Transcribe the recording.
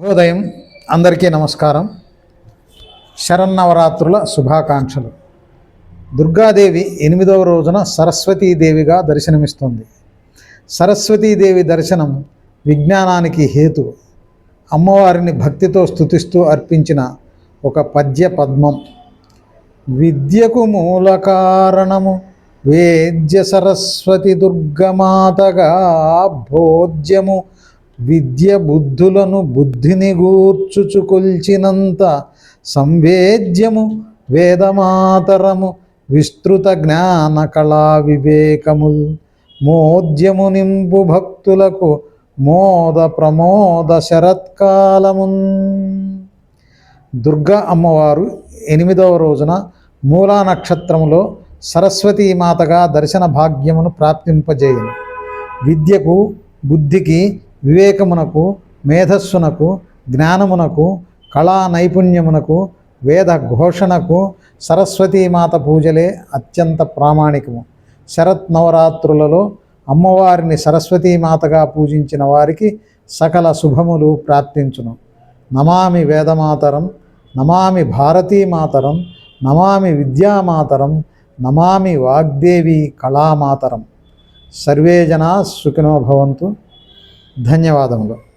శుభోదయం. అందరికీ నమస్కారం. శరన్నవరాత్రుల శుభాకాంక్షలు. దుర్గాదేవి ఎనిమిదవ రోజున సరస్వతీదేవిగా దర్శనమిస్తుంది. సరస్వతీదేవి దర్శనం విజ్ఞానానికి హేతు. అమ్మవారిని భక్తితో స్థుతిస్తూ అర్పించిన ఒక పద్య పద్మం. విద్యకు మూల కారణము వేద్య సరస్వతి దుర్గమాతగా భోజ్యము. విద్య బుద్ధులను బుద్ధిని గూర్చుచు కొల్చినంత సంవేద్యము వేదమాతరము విస్తృత జ్ఞాన కళా వివేకముల్ మోద్యము నింపు భక్తులకు మోద ప్రమోద శరత్కాలమున్ దుర్గా అమ్మవారు ఎనిమిదవ రోజున మూలా నక్షత్రములో సరస్వతీ మాతగా దర్శన భాగ్యమును ప్రాప్తింపజేయను. విద్యకు బుద్ధికి వివేకమునకు మేధస్సునకు జ్ఞానమునకు కళా నైపుణ్యమునకు వేద ఘోషణకు సరస్వతీమాత పూజలే అత్యంత ప్రామాణికము. శరత్ నవరాత్రులలో అమ్మవారిని సరస్వతీమాతగా పూజించిన వారికి సకల శుభములు ప్రాప్తించును. నమామి వేదమాతరం నమామి భారతీమాతరం నమామి విద్యామాతరం నమామి వాగ్దేవి కళామాతరం సర్వే జనా సుఖినో భవంతు. ధన్యవాదములు.